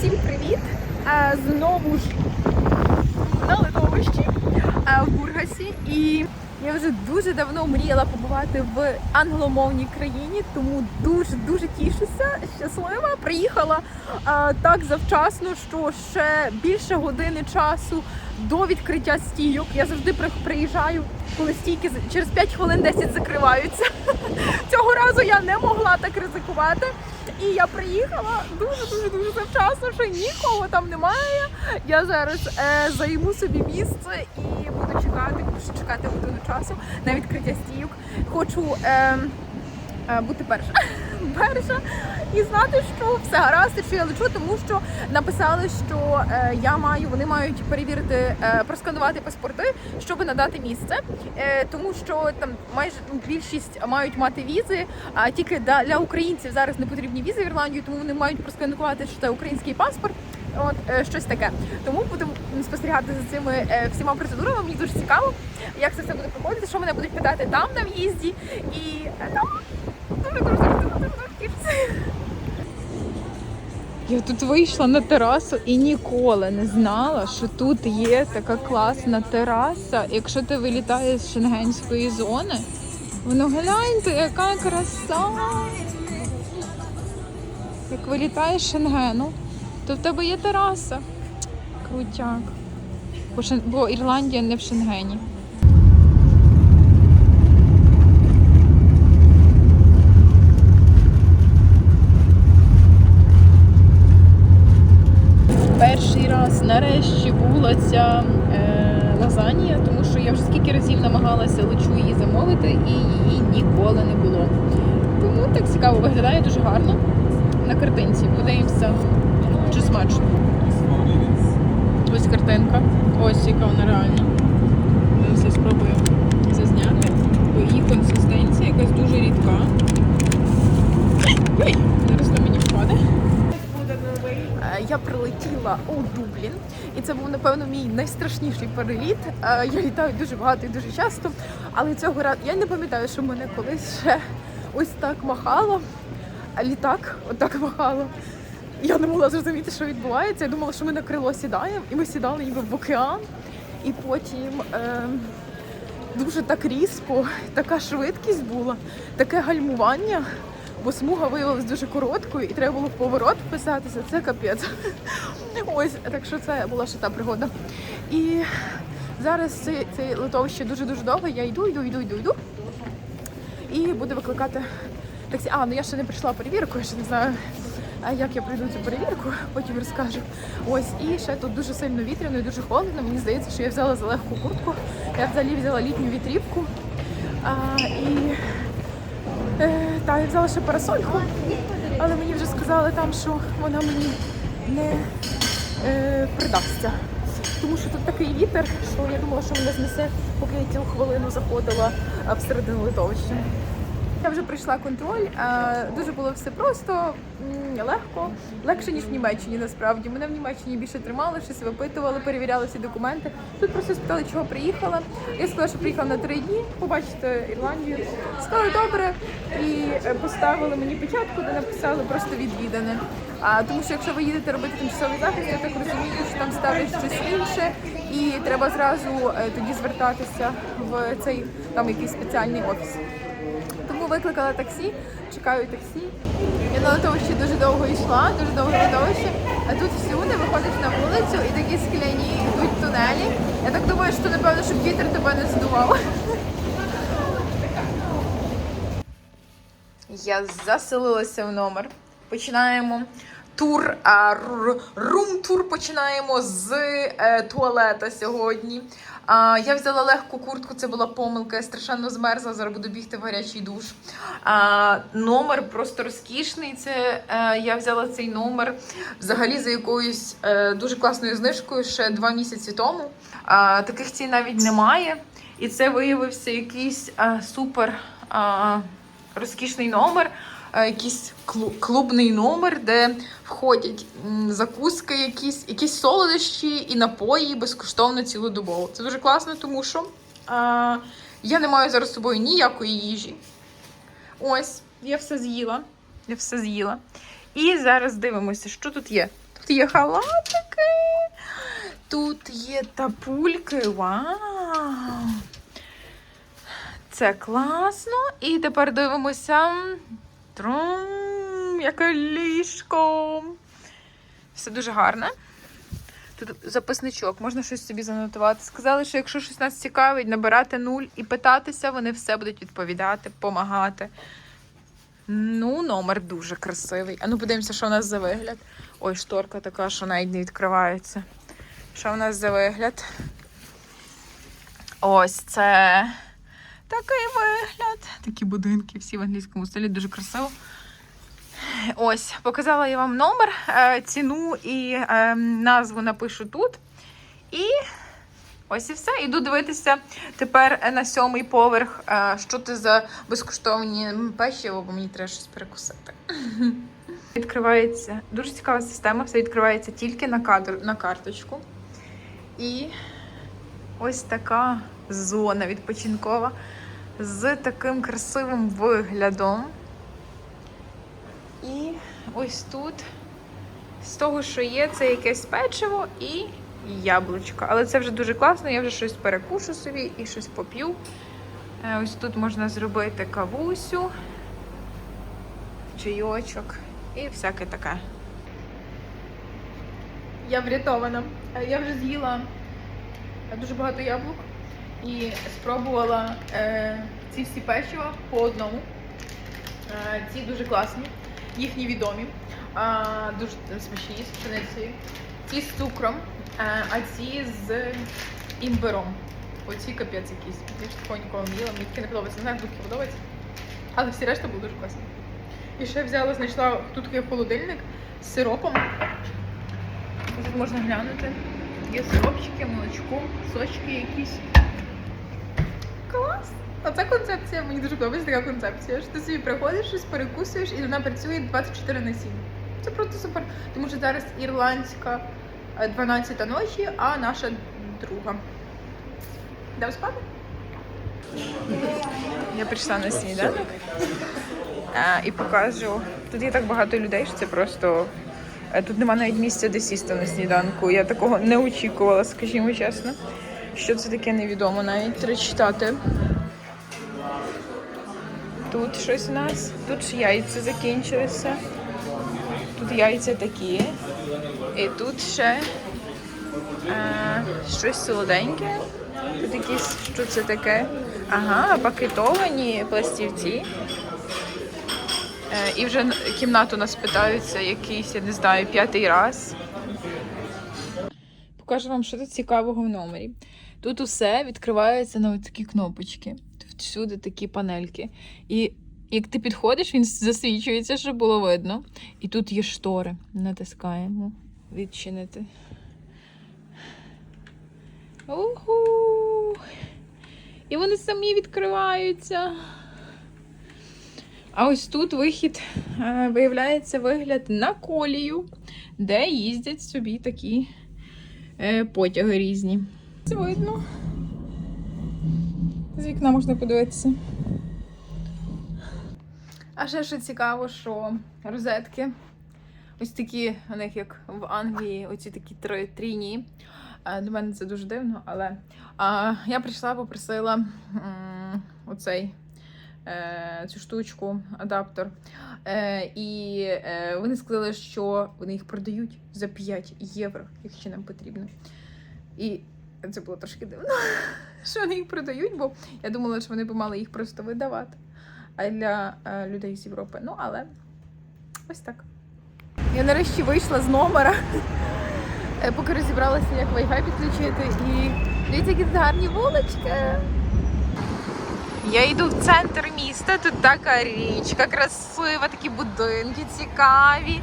Всім привіт! Знову ж на литовищі в Бургасі. І я вже дуже давно мріяла побувати в англомовній країні, тому дуже дуже тішуся, щаслива. Приїхала так завчасно, що ще більше години часу до відкриття стійок. Я завжди приїжджаю, коли стійки через 5 хвилин 10 закриваються. Цього разу я не могла так ризикувати. І я приїхала дуже дуже дуже завчасно, що нікого там немає. Я зараз е, займу собі місце і буду чекати, буду чекати годину часу на відкриття стійок. Хочу е, е, бути перша. перша і знати, що все гаразд, що я лечу, тому що написали, що е, я маю, вони мають перевірити, е, просканувати паспорти, щоб надати місце. Е, тому що там майже більшість мають мати візи, а тільки для, українців зараз не потрібні візи в Ірландію, тому вони мають просканувати, що це український паспорт. От е, щось таке. Тому будемо спостерігати за цими е, всіма процедурами. Мені дуже цікаво, як це все буде проходити, що мене будуть питати там на в'їзді, і е, там дуже дуже дуже дуже дуже тішуся. Я тут вийшла на терасу і ніколи не знала, що тут є така класна тераса. Якщо ти вилітаєш з шенгенської зони, воно гляньте, яка краса. Як вилітаєш з Шенгену, то в тебе є тераса. Крутяк. Бо, Ірландія не в Шенгені. Перший раз нарешті була ця е, лазанія, тому що я вже скільки разів намагалася лечу її замовити, і її ніколи не було. Тому так цікаво виглядає дуже гарно на картинці. Подивимося, чи смачно. Ось картинка. Ось яка вона реальна. Зараз спробую це зняти. Бо її консистенція якась дуже рідка. Зараз на мені впаде. Е, Я прилетіла у Дублін, і це був напевно мій найстрашніший переліт. Е, Я літаю дуже багато і дуже часто, але цього разу я не пам'ятаю, що мене колись ще ось так махало. Літак отак махало. Я не могла зрозуміти, що відбувається. Я думала, що ми на крило сідаємо, і ми сідали ніби в океан. І потім е, дуже так різко, така швидкість була, таке гальмування, бо смуга виявилась дуже короткою, і треба було в поворот вписатися. Це капець. Ось, так що це була ще та пригода. І зараз це, це литовище дуже-дуже довго. Я йду, йду, йду, йду, йду. І буду викликати таксі. А, ну я ще не прийшла перевірку, я ще не знаю, а як я пройду цю перевірку, потім розкажу. Ось, і ще тут дуже сильно вітряно і дуже холодно. Мені здається, що я взяла за легку куртку. Я взагалі взяла літню вітрівку. А, і та, я взяла ще парасольку, але мені вже сказали там, що вона мені не е, придасться. Тому що тут такий вітер, що я думала, що мене знесе, поки я цілу хвилину заходила всередину литовища. Я вже прийшла контроль. е, Дуже було все просто, м, легко, легше ніж в Німеччині. Насправді мене в Німеччині більше тримали, щось випитували, перевіряли всі документи. Тут просто спитали, чого приїхала. Я сказала, що приїхала на три дні, побачити Ірландію. Сказали добре і е, поставили мені печатку, де написали просто відвідане. А тому, що якщо ви їдете робити тимчасовий захист, я так розумію, що там ставлять щось інше, і треба зразу е, тоді звертатися в цей там якийсь спеціальний офіс. Викликала таксі, чекаю таксі. Я на литовищі дуже довго йшла, дуже довго литовище. А тут всюди виходиш на вулицю і такі скляні йдуть тунелі. Я так думаю, що напевно, щоб вітер тебе не здував. Я заселилася в номер. Починаємо тур, а, рум-тур починаємо з е, туалета сьогодні. А, я взяла легку куртку, це була помилка, я страшенно змерзла, зараз буду бігти в гарячий душ. А, номер просто розкішний. Це е, я взяла цей номер взагалі за якоюсь е, дуже класною знижкою ще два місяці тому. А, таких цін навіть немає. І це виявився якийсь е, супер е, розкішний номер. Е, Якийсь клубний номер, де входять закуски, якісь, якісь солодощі і напої безкоштовно цілодобово. Це дуже класно, тому що а, я не маю зараз з собою ніякої їжі. Ось, я все з'їла. Я все з'їла. І зараз дивимося, що тут є. Тут є халатики, тут є тапульки. Вау! Це класно. І тепер дивимося. Трум, яке ліжко. Все дуже гарне. Тут записничок, можна щось собі занотувати. Сказали, що якщо щось нас цікавить, набирати нуль і питатися, вони все будуть відповідати, допомагати. Ну, номер дуже красивий. А ну подивимося, що у нас за вигляд. Ой, шторка така, що навіть не відкривається. Що у нас за вигляд? Ось це такий вигляд. Такі будинки всі в англійському стилі, дуже красиво. Ось, показала я вам номер, е, ціну і е, назву напишу тут. І ось і все. Іду дивитися тепер на сьомий поверх, е, що це за безкоштовні печиво, бо мені треба щось перекусити. Відкривається дуже цікава система, все відкривається тільки на кадр, на карточку. І ось така зона відпочинкова з таким красивим виглядом. І ось тут, з того, що є, це якесь печиво і яблучко. Але це вже дуже класно, я вже щось перекушу собі і щось поп'ю. Е, Ось тут можна зробити кавусю, чайочок і всяке таке. Я врятована. Е, Я вже з'їла дуже багато яблук і спробувала е, ці всі печива по одному. Е, ці дуже класні, їхні відомі, а, дуже смачні з пшеницею. Ці з цукром, е, а ці з імбиром. Оці капець якийсь. Я ж такого ніколи не їла, мені таке не подобається. Не знаю, таке подобається. Але всі решта були дуже класні. І ще взяла, знайшла тут є холодильник з сиропом. Тут можна глянути. Є сиропчики, молочко, сочки якісь. Клас! Оця концепція, мені дуже подобається така концепція. Що ти собі приходиш, щось перекусуєш, і вона працює 24 на 7. Це просто супер. Тому що зараз ірландська е, 12 ночі, а наша друга. Дав спати? Я прийшла на сніданок і покажу. Тут є так багато людей, що це просто. е, Тут нема навіть місця, де сісти на сніданку. Я такого не очікувала, скажімо чесно. Що це таке невідомо навіть треба читати. Тут щось у нас. Тут ж яйця закінчилися. Тут яйця такі. І тут ще е, щось солоденьке. Тут якісь, що це таке? Ага, пакетовані пластівці. Е, і вже кімнату нас питаються якийсь, я не знаю, п'ятий раз. Покажу вам, що тут цікавого в номері. Тут усе відкривається на такі кнопочки. Всюди такі панельки. І як ти підходиш, він засвічується, щоб було видно. І тут є штори. Натискаємо. Відчинити. Уху! І вони самі відкриваються. А ось тут вихід, е, виявляється, вигляд на колію, де їздять собі такі е, потяги різні. Це видно. З вікна можна подивитися. А ще що цікаво, що розетки, ось такі, у них як в Англії, оці такі три трійні. Е, До мене це дуже дивно, але а, я прийшла, попросила м, оцей е, цю штучку, адаптер. Е, і вони сказали, що вони їх продають за 5 євро, якщо нам потрібно. І це було трошки дивно, що вони їх продають, бо я думала, що вони б мали їх просто видавати. Для е, людей з Європи. Ну, але ось так. Я нарешті вийшла з номера, е, поки розібралася, як Wi-Fi підключити. І дивіться, які гарні вулички. Я йду в центр міста, тут така річка красива, такі будинки цікаві.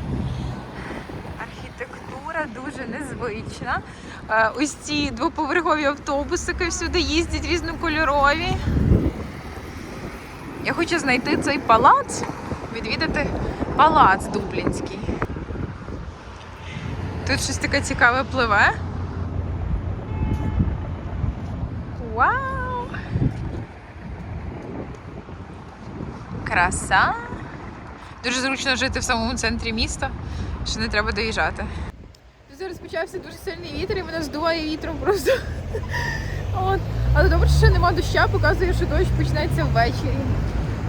Архітектура дуже незвична. Е, Ось ці двоповерхові автобусики всюди їздять різнокольорові. Я хочу знайти цей палац, відвідати палац Дублінський. Тут щось таке цікаве пливе. Вау! Краса. Дуже зручно жити в самому центрі міста, що не треба доїжджати. Почався дуже сильний вітер і мене здуває вітром просто. От. Але добре, що нема доща, показує, що дощ почнеться ввечері.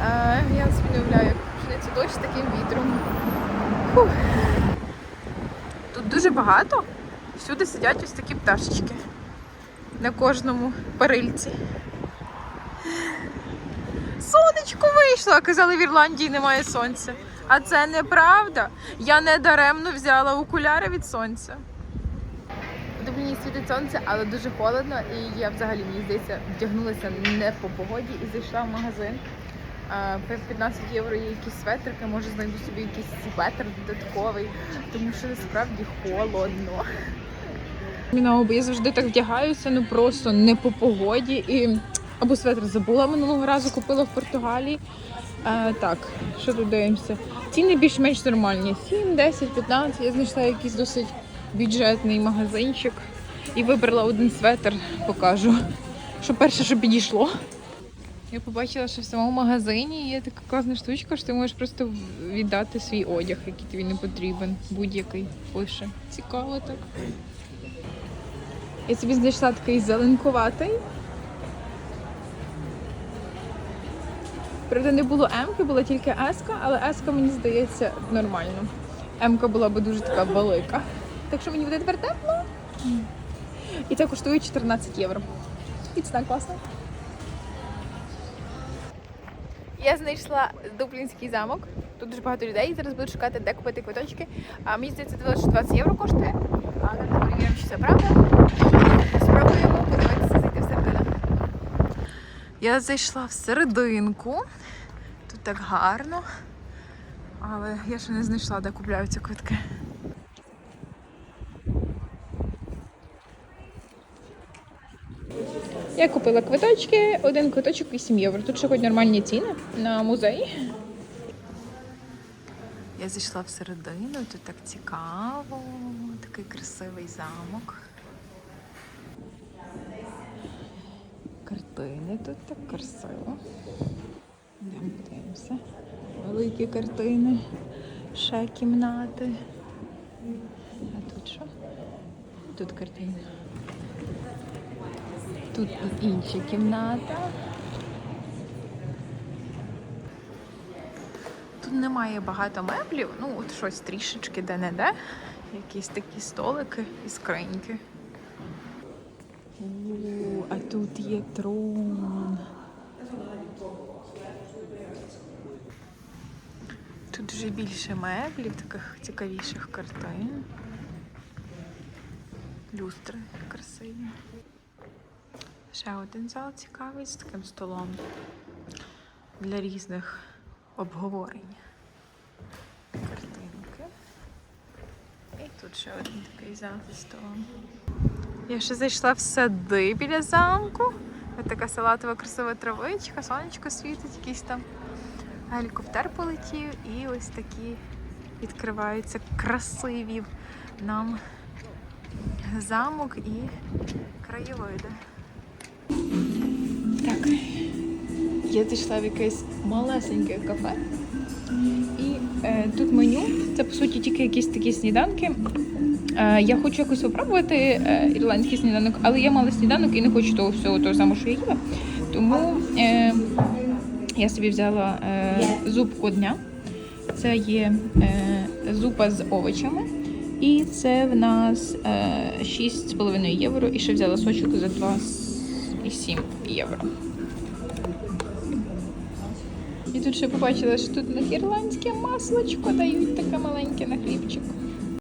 Е, я не уявляю, як почнеться дощ з таким вітром. Фух. Тут дуже багато. Всюди сидять ось такі пташечки. На кожному перильці. Сонечко вийшло, казали, в Ірландії немає сонця. А це неправда. Я не даремно взяла окуляри від сонця. Дубліні світить сонце, але дуже холодно, і я взагалі мені здається вдягнулася не по погоді і зайшла в магазин. По 15 євро є якісь светрики, може знайду собі якийсь светр додатковий, тому що насправді холодно. Бо я завжди так вдягаюся, ну просто не по погоді. І або светр забула минулого разу, купила в Португалії. А, так, що тут дивимося? Ціни більш-менш нормальні. 7, 10, 15. Я знайшла якийсь досить бюджетний магазинчик і вибрала один светр, покажу. Що перше, що підійшло. Я побачила, що в самому магазині є така класна штучка, що ти можеш просто віддати свій одяг, який тобі не потрібен, будь-який пише. Цікаво так. Я собі знайшла такий зеленкуватий. Правда, не було М-ки, була тільки С-ка, але С-ка, мені здається, нормально. М-ка була би дуже така велика. Так що мені буде тепер тепло. І це коштує 14 євро. І ціна класна. Я знайшла Дублінський замок. Тут дуже багато людей. Зараз буду шукати, де купити квиточки. А мені здається, це 20 євро коштує. Але ми перевіримо, чи це правда. Спробуємо подивитися, зайти всередину. Я зайшла всерединку. Тут так гарно. Але я ще не знайшла, де купляються квитки. Я купила квиточки, один квиточок 8 євро. Тут ще хоч нормальні ціни на музей. Я зайшла всередину, тут так цікаво, такий красивий замок. Картини тут так красиво. Йдемо. Великі картини, ще кімнати. А тут що? Тут картини. Тут і інша кімната. Тут немає багато меблів, ну от щось трішечки де-не-де. Якісь такі столики і скриньки. У, а тут є трон. Тут вже більше меблів, таких цікавіших картин. Люстри красиві. Ще один зал цікавий з таким столом для різних обговорень. Картинки. І тут ще один такий зал зі столом. Я ще зайшла в сади біля замку. Ось така салатова красива травичка, сонечко світить, якийсь там гелікоптер полетів, і ось такі відкриваються красиві нам замок і краєвиди. Я зайшла в якесь малесеньке кафе. І е, тут меню це по суті тільки якісь такі сніданки. Е, я хочу якось спробувати е, ірландський сніданок, але я мала сніданок і не хочу того всього того самого, що я їла. Тому е, я собі взяла е, зупку дня. Це є е, зупа з овочами. І це в нас е, 6,5 євро. І ще взяла сочок за 2,7 євро. Тут ще побачила, що тут на ірландське маслочко дають таке маленьке на хлібчик.